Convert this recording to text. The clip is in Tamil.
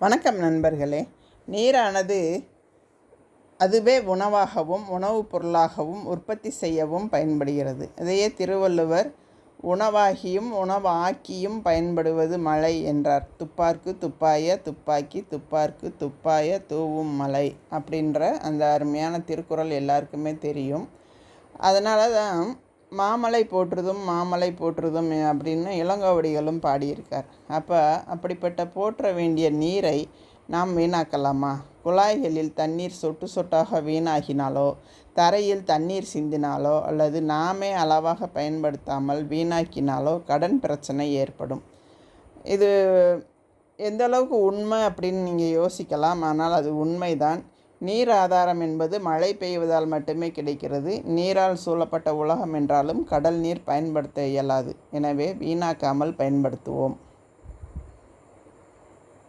வணக்கம் நண்பர்களே. நீரானது அதுவே உணவாகவும் உணவுப் பொருளாகவும் உற்பத்தி செய்யவும் பயன்படுகிறது. இதையே திருவள்ளுவர் உணவாகியும் உணவாக்கியும் பயன்படுவது மழை என்றார். துப்பார்க்கு துப்பாய துப்பாக்கி துப்பார்க்கு துப்பாய தூவும் மலை அப்படின்ற அந்த அருமையான திருக்குறள் எல்லாருக்குமே தெரியும். அதனால தான் மாமலை போற்றுதும் மாமலை போற்றுதும் அப்படின்னு இளங்கோவடிகளும் பாடியிருக்கார். அப்போ அப்படிப்பட்ட போற்ற வேண்டிய நீரை நாம் வீணாக்கலாமா? குழாய்களில் தண்ணீர் சொட்டு சொட்டாக வீணாகினாலோ தரையில் தண்ணீர் சிந்தினாலோ அல்லது நாமே அளவாக பயன்படுத்தாமல் வீணாக்கினாலோ கடன் பிரச்சனை ஏற்படும். இது எந்த அளவுக்கு உண்மை அப்படின்னு நீங்கள் யோசிக்கலாம். ஆனால் அது உண்மைதான். நீர் ஆதாரம் என்பது மழை பெய்வதால் மட்டுமே கிடைக்கிறது. நீரால் சூழப்பட்ட உலகம் என்றாலும் கடல் நீர் பயன்படுத்த இயலாது. எனவே வீணாக்காமல் பயன்படுத்துவோம்.